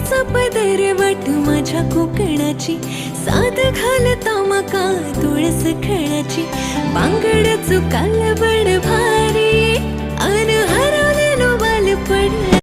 मायचा पदर वाट माझ्या कोकणाची. साध घालता मका तुळस खेळाची बांगड चुकाल बड भार